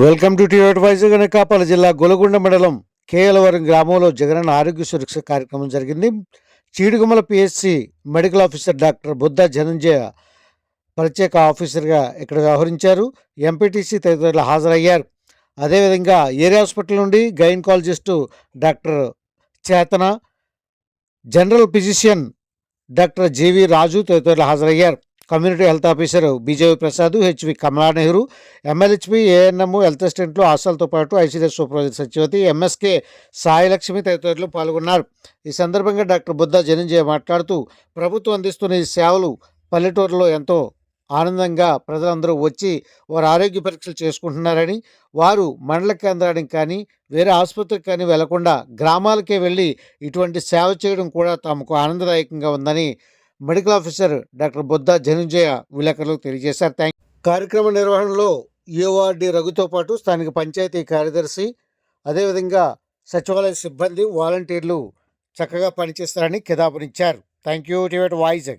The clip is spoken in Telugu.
Welcome to TV adviser Anakapalli జిల్లా గొలగొండ మండలం కేఎలవరం గ్రామంలో జగనన్న ఆరోగ్య సురక్ష కార్యక్రమం జరిగింది. Chidugumala PSC medical officer doctor Buddha Dhananjaya ప్రత్యేక ఆఫీసర్గా ఇక్కడ వ్యవహరించారు. ఎంపీటీసీ తదితరులు హాజరయ్యారు. అదేవిధంగా ఏరియా హాస్పిటల్ నుండి gynaecologist doctor Chetana general physician doctor G V Raju తదితరులు హాజరయ్యారు. Community health officer BJP Prasad HV Kamala Nehru MLHP ANM health అసిస్టెంట్లు ఆశాలతో పాటు ఐసీడీఎస్ సూపర్వైజర్ సచివతి ఎంఎస్కే సాయిలక్ష్మి తదితరులు పాల్గొన్నారు. ఈ సందర్భంగా డాక్టర్ బుద్ధ జనంజయ మాట్లాడుతూ ప్రభుత్వం అందిస్తున్న ఈ సేవలు పల్లెటూరులో ఎంతో ఆనందంగా ప్రజలందరూ వచ్చి వారు ఆరోగ్య పరీక్షలు చేసుకుంటున్నారని వారు మండల కేంద్రానికి కానీ వేరే ఆసుపత్రికి కానీ వెళ్ళకుండా గ్రామాలకే వెళ్ళి ఇటువంటి సేవ చేయడం కూడా తమకు ఆనందదాయకంగా ఉందని medical officer doctor Buddha Dhanunjaya విలేకరులకు తెలియజేశారు. థ్యాంక్ కార్యక్రమ నిర్వహణలో యుఓఆర్డి రఘుతో పాటు స్థానిక పంచాయతీ కార్యదర్శి అదేవిధంగా సచివాలయ సిబ్బంది వాలంటీర్లు చక్కగా పనిచేస్తారని కితాబునిచ్చారు. థ్యాంక్ యూ టివెట్ వాయిస్.